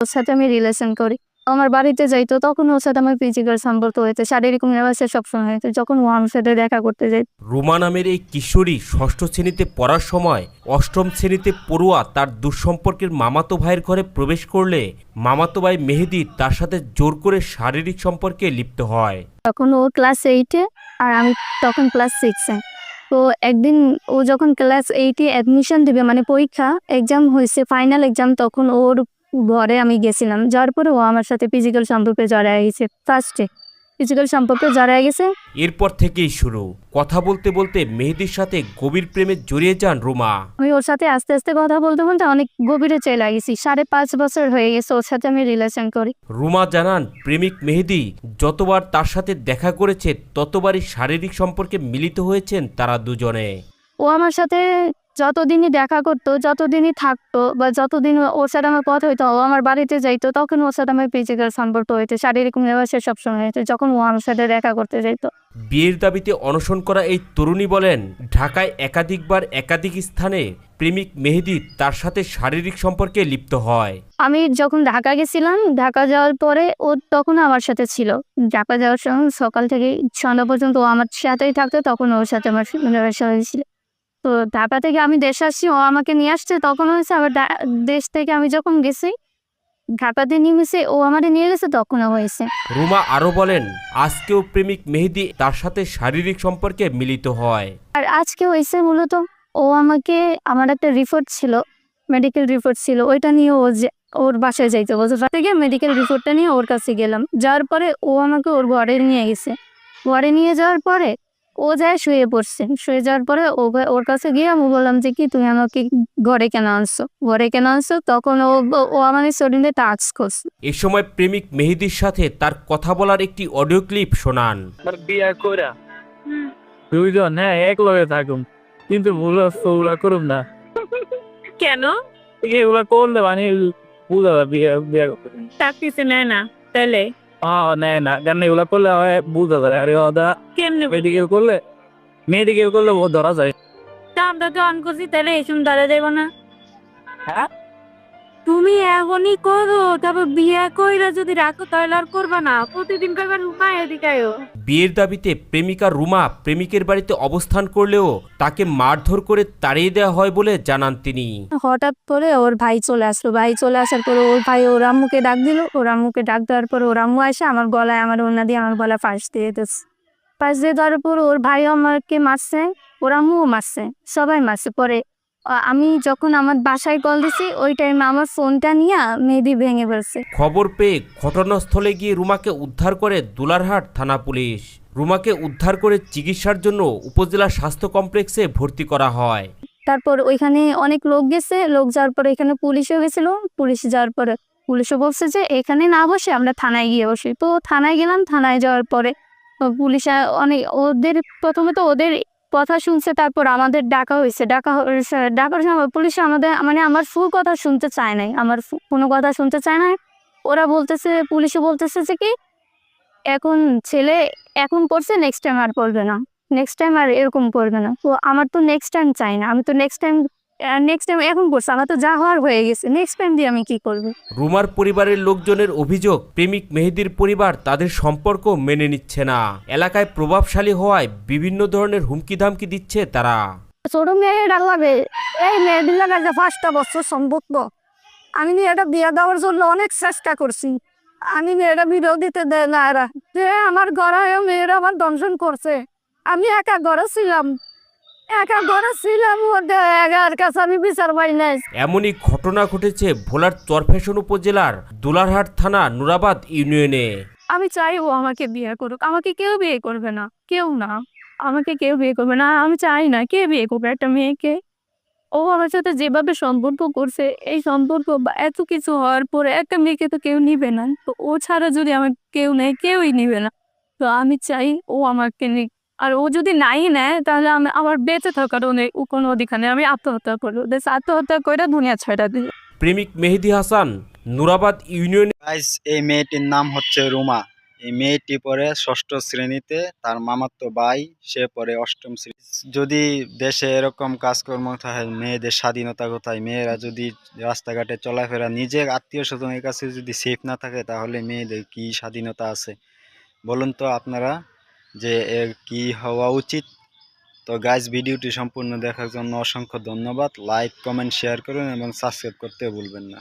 ওর সাথে আমি রিলেশন করি। আমার বাড়িতে যাইতো তখন ওর সাথে আমার ফিজিক্যাল সম্পর্ক হয়েছে শারীরিক মেলাবাসে সবসময় হয়েছে। যখন ও আমার সাথে দেখা করতে যাই রুমা নামের এই কিশোরী ষষ্ঠ শ্রেণীতে পড়ার সময় অষ্টম শ্রেণীতে পড়ুয়া তার দুঃসম্পর্কের মামাতো ভাইয়ের ঘরে প্রবেশ করলে মামাতো ভাই মেহেদি তার সাথে জোর করে শারীরিক সম্পর্কে লিপ্ত হয়। তখন ও ক্লাস এইটে আর আমি তখন ক্লাস সিক্সে তো একদিন ও যখন ক্লাস এইটে অ্যাডমিশন দিবে মানে পরীক্ষা এক্সাম হয়েছে ফাইনাল এক্সাম তখন ওর ঘরে আমি গেছিলাম। যাওয়ার পরে ও আমার সাথে ফিজিক্যাল সম্পর্কে জড়ায় গেছে। ফার্স্টে ফিজিক্যাল সম্পর্কে জড়ায় গেছে। এরপর থেকেই শুরু। কথা বলতে বলতে মেহেদির সাথে গভীর প্রেমে জড়িয়ে যান রুমা। আমি ওর সাথে আস্তে আস্তে কথা বলতে বলতে অনেক গভীরে চলে গেছি। সাড়ে পাঁচ বছর হয়ে গেছে ওর সাথে আমি রিলেশন করি। রুমা জানান প্রেমিক মেহেদি যতবার তার সাথে দেখা করেছে ততবারই শারীরিক সম্পর্কে মিলিত হয়েছেন তারা দুজনে। ও আমার সাথে যতদিনই দেখা করতো যতদিনই থাকতো বা যতদিন ওর সাথে আমার কথা হইতো ও আমার বাড়িতে যাইতো তখন ওর সাথে আমার ফিজিক্যাল সম্পর্ক হইতো শারীরিক মেলাবাসে সবসময় হইতো যখন ও আমার সাথে দেখা করতে যাইতো। বিয়ের দাবিতে অনশন করা এই তরুণী বলেন ঢাকায় একাধিকবার একাধিক স্থানে প্রেমিক মেহেদি তার সাথে শারীরিক সম্পর্কে লিপ্ত হয়। আমি যখন ঢাকা গেছিলাম ঢাকা যাওয়ার পরে ও তখন আমার সাথে ছিল। ঢাকা যাওয়ার সময় সকাল থেকে সন্ধ্যা পর্যন্ত ও আমার সাথেই থাকতো তখন ওর সাথে আমার হয়েছিল তো ঢাকা থেকে আমি দেশে আসছি ও আমাকে নিয়ে আসছে। তখন হয়েছে আবার দেশ থেকে আমি যখন গেছি ঢাকাতে নেমেছে ও আমাকে নিয়ে গেছে তখনও হয়েছে। রুমা আরও বলেন আজকেও প্রেমিক মেহেদি তার সাথে শারীরিক সম্পর্কে মিলিত হয়। আর আজকে হয়েছে মূলত ও আমাকে আমার একটা রিপোর্ট ছিল মেডিকেল রিপোর্ট ছিল ওইটা নিয়ে ও যে ওর বাসায় যাইতে বলছে। গিয়ে মেডিকেল রিপোর্টটা নিয়ে ওর কাছে গেলাম। যাওয়ার পরে ও আমাকে ওর ঘরে নিয়ে গেছে। ঘরে নিয়ে যাওয়ার পরে ও যায় শুয়ে পড়ছে। শুয়ে যাওয়ার পরে ও ওর কাছে গিয়ে আমি বললাম যে কি তুমি আমাকে ঘরে কেন আনছো? ঘরে কেন আনছো? তখন ও ও আমাদের শরীরে টাচ করছে। এ সময় প্রেমিক মেহেদির সাথে তার কথা বলার একটি অডিও ক্লিপ শোনান। বিয়া কইরা। দুইজন হ্যাঁ এক লগে থাকুম। কিন্তু ভুল ওগুলা করুম না। কেন? এগুলা করলে মানে বুঝা যাবে বিয়া বিয়া টাকা কিছু নেয় না তাহলে হ্যাঁ নেয় না। কারণ এগুলা করলে বুঝা যায়। আরে ওদা কেমনে মেডিকেল করলে? মেডিকেল করলে ও ধরা যায়। তা আমরা তো অন করছি তাহলে ধরা যাব না। হ্যাঁ? তুমি এখনই করো তারপর বিয়ে কইরা যদি রাখো তাহলে আর করবা না। প্রতিদিন কইবার মায়ের দিকায়ও বিয়ের দাবিতে প্রেমিকা রুমা প্রেমিকের বাড়িতে অবস্থান করলেও তাকে মারধর করে তাড়িয়ে দেওয়া হয় বলে জানান তিনি। হঠাৎ করে ওর ভাই চলে আসলো। ভাই চলে আসার পরে ওর ভাই ওর আম্মুকে ডাক দিল। ওর আম্মুকে ডাক দেওয়ার পর ওর আম্মু আসে আমার গলায় আমার ওনা দিয়ে আমার গলায় ফাঁস দিয়ে দিচ্ছে ফাঁস দিয়ে দেওয়ার পর ওর ভাই আমাকে মারছে ওর আম্মুও মারছে সবাই মারছে। পরে আমি যখন আমার বাসায় কল দিছি ওই টাইমে আমার ফোনটা নিয়ে মেহেদি ভেঙে ফেলছে। খবর পেয়ে ঘটনাস্থলে গিয়ে রুমাকে উদ্ধার করে দুলারহাট থানা পুলিশ। রুমাকে উদ্ধার করে চিকিৎসার জন্য উপজেলা স্বাস্থ্য কমপ্লেক্সে ভর্তি করা হয়। তারপর ওইখানে অনেক লোক গেছে লোক যাওয়ার পরে এখানে পুলিশও গেছিল পুলিশ যাওয়ার পরে পুলিশও বলছে যে এখানে না বসে আমরা থানায় গিয়ে বসি। তো থানায় গেলাম থানায় যাওয়ার পরে পুলিশ অনেক ওদের প্রথমে তো ওদের কথা শুনছে, তারপর আমাদের ডাকা হয়েছে। ডাকা ডাকার সময় পুলিশ আমাদের মানে আমার ফুল কথা শুনতে চায় নাই। আমার কোনো কথা শুনতে চায় না ওরা বলতেছে পুলিশে বলতেছে যে কি, এখন ছেলে এখন পড়ছে নেক্সট টাইম আর পড়বে না। নেক্সট টাইম আর এরকম করবে না। তো আমার তো নেক্সট টাইম চাই না। আমি তো নেক্সট টাইম নেক্সট টাইম এখন করছি আমার তো যা হওয়ার হয়ে গেছে নেক্সট টাইম দিয়ে আমি কি করব? রুমার পরিবারের লোকজনের অভিযোগ প্রেমিক মেহেদির পরিবার তাদের সম্পর্ক মেনে নিচ্ছে না। এলাকায় প্রভাবশালী হওয়ায় বিভিন্ন ধরনের হুমকি ধামকি দিচ্ছে তারা। ছোট মেয়েটা লাগে এই মেয়েদের যে পাঁচটা বছর সম্পর্ক আমি মেয়েটা বিয়ে দেওয়ার জন্য অনেক চেষ্টা করছি। আমি মেয়েটা বিরোধ দিতে দেয় না এরা। যে আমার ঘরে মেয়েরা আমার দংশন করছে। আমি একা ঘরে ছিলাম। একা ঘরে ছিলাম একার কাছে আমি বিচার পাই নাই। এমনই ঘটনা ঘটেছে ভোলার চরফ্যাশন উপজেলার দুলারহাট থানা নুরাবাদ ইউনিয়নে। আমি চাই ও আমাকে বিয়ে করুক আমাকে কেউ বিয়ে করবে না কেউ না আমাকে কেউ বিয়ে করবে না আমি চাই না কে বিয়ে করবে একটা মেয়েকে। ও আমার সাথে যেভাবে সম্পর্ক করছে এই সম্পর্ক বা এত কিছু হওয়ার পরে একটা মেয়েকে তো কেউ নিবে না তো ও ছাড়া যদি আমার কেউ নেয় কেউই নিবে না। তো আমি চাই ও আমাকে নিক আর ও যদি নাই নেয় তাহলে আমি আমার বেঁচে থাকার অনেক কোনো অধিকার নেই। আমি আত্মহত্যা করব। দেশ আত্মহত্যা করে দুনিয়া ছয়টা দিই প্রেমিক মেহেদি হাসান নুরাবাদ ইউনিয়ন গাইস এই মেয়েটির নাম হচ্ছে রুমা। এই মেয়েটি পড়ে ষষ্ঠ শ্রেণীতে তার মামাতো ভাই সে পড়ে অষ্টম শ্রেণি। যদি দেশে এরকম কাজকর্ম থাকে মেয়েদের স্বাধীনতা কোথায়? মেয়েরা যদি রাস্তাঘাটে চলাফেরা নিজের আত্মীয় স্বজনের কাছে যদি সেফ না থাকে তাহলে মেয়েদের কি স্বাধীনতা আছে? বলুন তো আপনারা। যে এর কি হওয়া উচিত? তো গাইজ ভিডিওটি সম্পূর্ণ দেখার জন্য অসংখ্য ধন্যবাদ। লাইক কমেন্ট শেয়ার করুন এবং সাবস্ক্রাইব করতে ভুলবেন না।